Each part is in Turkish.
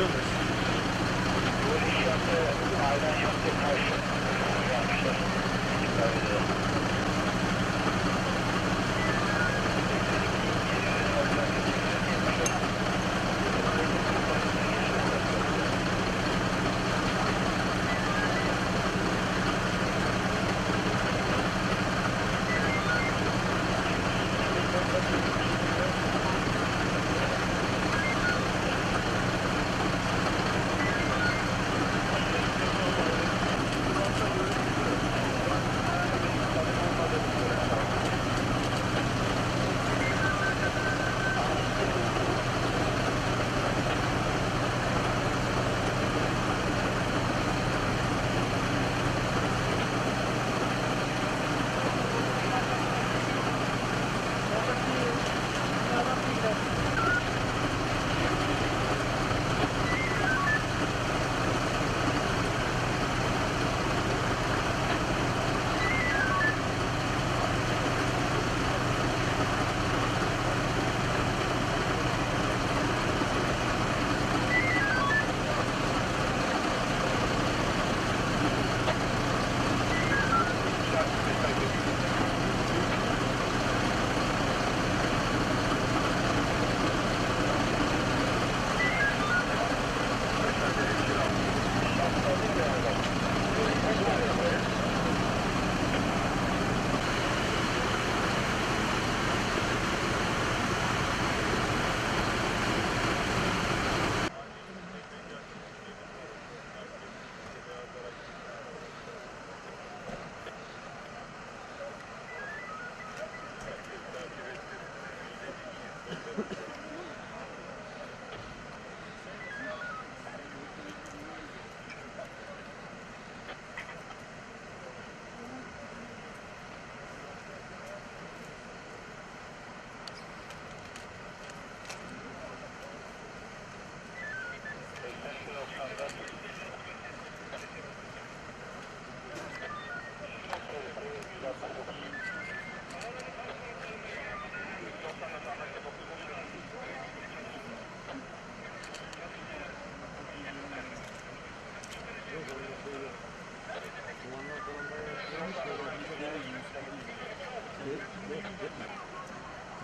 Çalışıyorlar.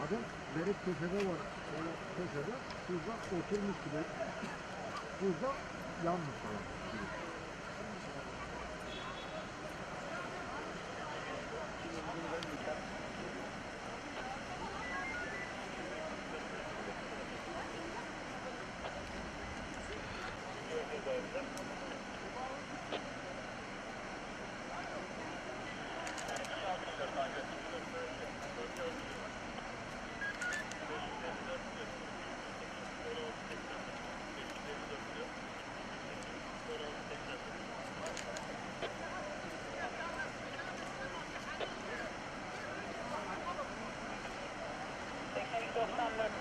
Adam berek köşede var. Böyle köşede. Buzda oturmuş gibi. Buzda yanmış falan.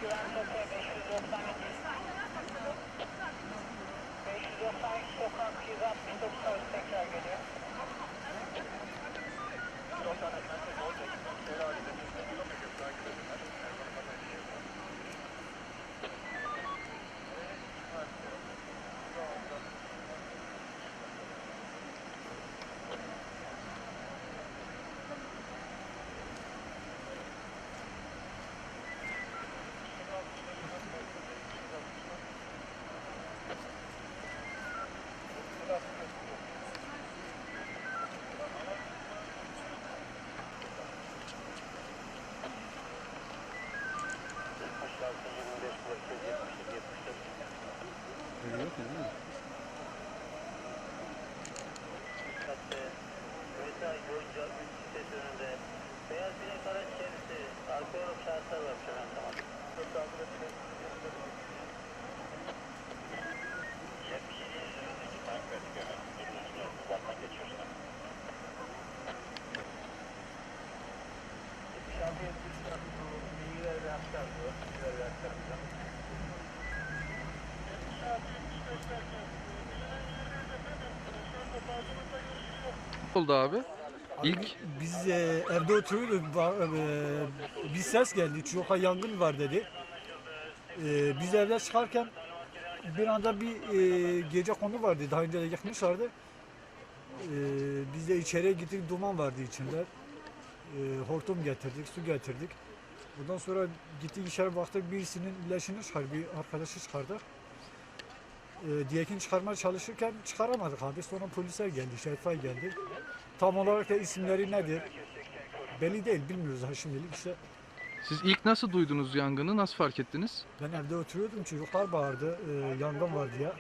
592 592 sokak 169 arası tekrar geliyor. Oldu abi? İlk Biz e, evde oturuyorduk. e, bir ses geldi. Çok yangın var dedi. E, biz evden çıkarken bir anda bir e, gece konu vardı. Daha önce de yakmışlardı. E, biz de içeriye gittik. Duman vardı içinde. E, hortum getirdik, su getirdik. Bundan sonra gittik içeri baktık birisinin leşini çıkar, bir arkadaşı çıkardık. E, diyekini çıkarmaya çalışırken çıkaramadık abi. Sonra polisler geldi, şerifay geldi. Tam olarak da isimleri nedir? Belli değil, bilmiyoruz ha şimdilik işte. Siz ilk nasıl duydunuz yangını? Nasıl fark ettiniz? Ben evde oturuyordum, çocuklar bağırdı, e, yangın var diye.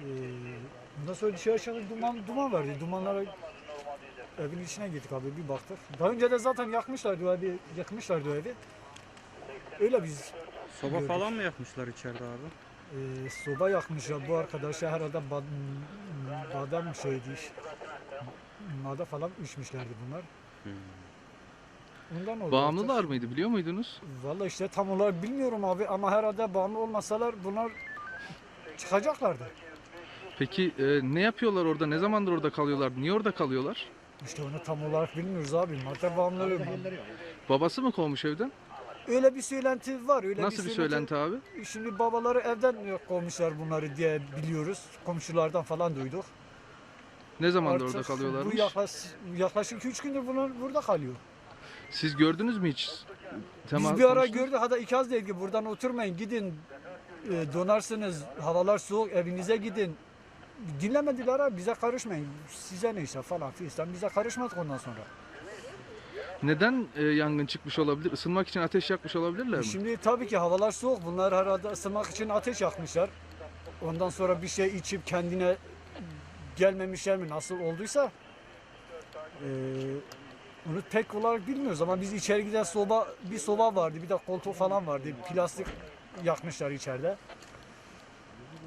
E, bundan sonra dışarı çıktık, duman, duman vardı. Dumanlara evin içine gittik abi, bir baktık. Daha önce de zaten yakmışlardı o evi, yakmışlardı o evi. Öyle biz Soba Gördük. falan mı yapmışlar içeride abi? e, soba yakmışlar. Bu arkadaşa herhalde bad, badem şeydi iş. Mada falan içmişlerdi bunlar. Ondan oldu. Bağımlılar mıydı biliyor muydunuz? Valla işte tam olarak bilmiyorum abi ama herhalde bağımlı olmasalar bunlar çıkacaklardı. Peki e, ne yapıyorlar orada? Ne zamandır orada kalıyorlar? Niye orada kalıyorlar? İşte onu tam olarak bilmiyoruz abi. Madde bağımlıları Babası mı kovmuş evden? öyle bir söylenti var. Öyle Nasıl bir söylenti abi? Şimdi babaları evden kovmuşlar bunları diye biliyoruz. Komşulardan falan duyduk. Ne zamandır orada kalıyorlarmış? Bu yaklaş, yaklaşık 3 gündür bunlar burada kalıyor. Siz gördünüz mü hiç? Biz bir ara konuştunuz? gördük hatta ikaz dedi ki buradan oturmayın gidin e, donarsınız havalar soğuk evinize gidin. Dinlemediler abi bize karışmayın size neyse falan filan bize karışmadık ondan sonra. Neden e, yangın çıkmış olabilir? Isınmak için ateş yakmış olabilirler mi? Şimdi tabii ki havalar soğuk bunlar herhalde ısınmak için ateş yakmışlar. Ondan sonra bir şey içip kendine gelmemişler mi nasıl olduysa e, onu tek olarak bilmiyoruz ama biz içeri giden soba bir soba vardı bir de koltuk falan vardı plastik yakmışlar içeride.